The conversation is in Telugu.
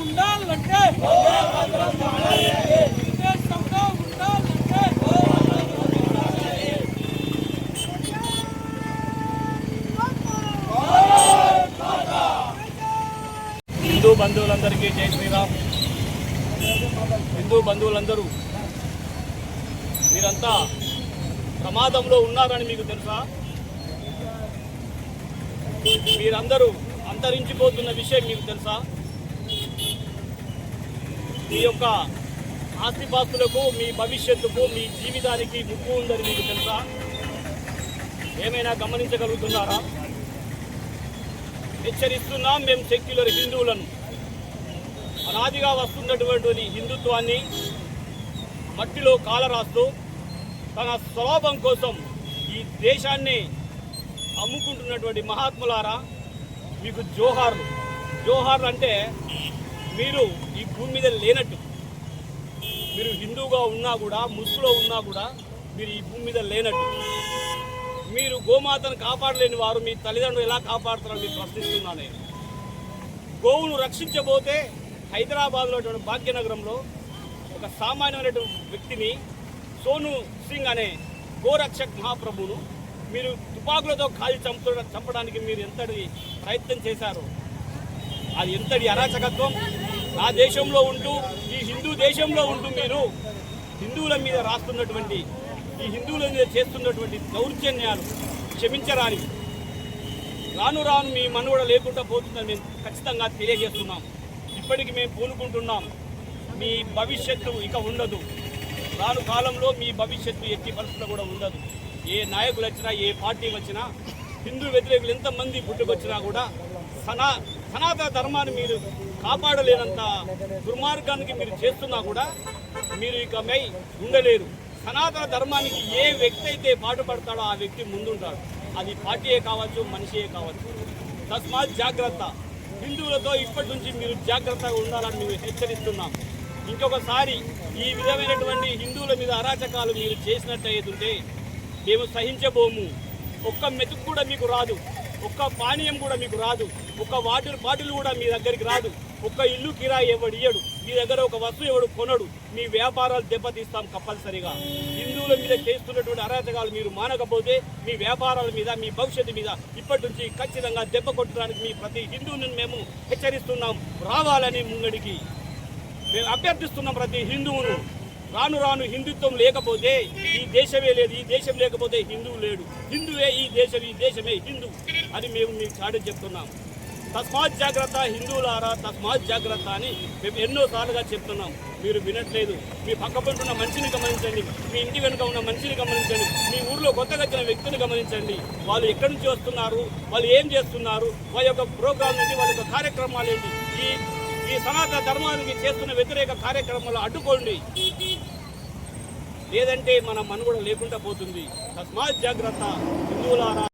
ఉండాలంటే హిందూ బంధువులందరికీ జై శ్రీరామ్. హిందూ బంధువులందరూ మీరంతా ప్రమాదంలో ఉన్నారని మీకు తెలుసా? మీరందరూ అంతరించిపోతున్న విషయం మీకు తెలుసా? మీ యొక్క ఆస్తిపాస్తులకు మీ భవిష్యత్తుకు మీ జీవితానికి ముప్పు ఉందని మీకు తెలుసా? ఏమైనా గమనించగలుగుతున్నారా? హెచ్చరిస్తున్నాం మేము సెక్యులర్ హిందువులను. అనాదిగా వస్తున్నటువంటి హిందుత్వాన్ని మట్టిలో కాలరాస్తూ తన స్వలాభం కోసం ఈ దేశాన్ని అమ్ముకుంటున్నటువంటి మహాత్ములారా మీకు జోహార్లు. జోహార్లు అంటే మీరు ఈ భూమి మీద లేనట్టు. మీరు హిందువుగా ఉన్నా కూడా ముస్లింలో ఉన్నా కూడా మీరు ఈ భూమి మీద లేనట్టు. మీరు గోమాతను కాపాడలేని వారు మీ తల్లిదండ్రులు ఎలా కాపాడుతారని మీరు ప్రశ్నిస్తున్నాను నేను. గోవును రక్షించబోతే హైదరాబాద్లో భాగ్యనగరంలో ఒక సామాన్యమైనటువంటి వ్యక్తిని సోను సింగ్ అనే గోరక్షక్ మహాప్రభును మీరు తుపాకులతో కాల్చి చంపుతున్న చంపడానికి మీరు ఎంతటి ప్రయత్నం చేశారు? అది ఎంతటి అరాచకత్వం? నా దేశంలో ఉంటూ ఈ హిందూ దేశంలో ఉంటూ మీరు హిందువుల మీద రాస్తున్నటువంటి ఈ హిందువుల మీద చేస్తున్నటువంటి దౌర్జన్యాలు క్షమించరాని రాను రాను మీ మనుగడ లేకుండా పోతుందని మేము ఖచ్చితంగా తెలియజేస్తున్నాం. ఇప్పటికి మేము పూనుకుంటున్నాం. మీ భవిష్యత్తు ఇక ఉండదు. రాను కాలంలో మీ భవిష్యత్తు ఎట్టి పరిస్థితులు కూడా ఉండదు. ఏ నాయకులు వచ్చినా ఏ పార్టీ వచ్చినా హిందూ వ్యతిరేకులు ఎంతమంది పుట్టుకొచ్చినా కూడా సనా సనాతన ధర్మాన్ని మీరు కాపాడలేనంత దుర్మార్గానికి మీరు చేస్తున్నా కూడా మీరు ఇక మై ఉండలేరు. సనాతన ధర్మానికి ఏ వ్యక్తి అయితే పాటుపడతాడో ఆ వ్యక్తి ముందుంటాడు. అది పార్టీయే కావచ్చు మనిషియే కావచ్చు. తస్మాత్ జాగ్రత్త. హిందువులతో ఇప్పటి నుంచి మీరు జాగ్రత్తగా ఉండాలని మేము హెచ్చరిస్తున్నాం. ఇంకొకసారి ఈ విధమైనటువంటి హిందువుల మీద అరాచకాలు మీరు చేసినట్టయితుంటే మేము సహించబోము. ఒక్క మెతుకు కూడా మీకు రాదు. ఒక్క పానీయం కూడా మీకు రాదు. ఒక్క వాటర్ బాటిల్ కూడా మీ దగ్గరికి రాదు. ఒక్క ఇల్లు కిరాయి ఎవడు ఇయ్యడు. మీ దగ్గర ఒక వస్తువు ఎవడు కొనడు. మీ వ్యాపారాలు దెబ్బతీస్తాం కంపల్సరిగా. హిందువుల మీద చేస్తున్నటువంటి అరాచకాలు మీరు మానకపోతే మీ వ్యాపారాల మీద మీ భవిష్యత్తు మీద ఇప్పటి నుంచి ఖచ్చితంగా దెబ్బ కొట్టడానికి మీ ప్రతి హిందువుని మేము హెచ్చరిస్తున్నాం. రావాలని ముంగడికి. మేము అభ్యర్థిస్తున్నాం ప్రతి హిందువును. రాను రాను హిందుత్వం లేకపోతే ఈ దేశమే లేదు ఈ దేశం లేకపోతే హిందువు లేడు. హిందువే ఈ దేశం ఈ దేశమే హిందూ అని మేము మీకు చాటి చెప్తున్నాం. తస్మాత్ జాగ్రత్త హిందువులారా తస్మాత్ జాగ్రత్త అని మేము ఎన్నోసార్లుగా చెప్తున్నాం. మీరు వినట్లేదు. మీ పక్క పొంటి ఉన్న మనిషిని గమనించండి. మీ ఇంటి వెనుక ఉన్న మనిషిని గమనించండి. మీ ఊర్లో కొత్తగా వచ్చిన వ్యక్తిని గమనించండి. వాళ్ళు ఎక్కడి నుంచి వస్తున్నారు? వాళ్ళు ఏం చేస్తున్నారు? వాళ్ళ యొక్క ప్రోగ్రాం ఏంటి? వాళ్ళ యొక్క కార్యక్రమాలు ఏంటి? ఈ ఈ సనాతన ధర్మానికి చేస్తున్న వ్యతిరేక కార్యక్రమాలు అడ్డుకోండి. లేదంటే మన మనుగడ లేకుండా పోతుంది. తస్మాత్ జాగ్రత్త. హిందువులారా.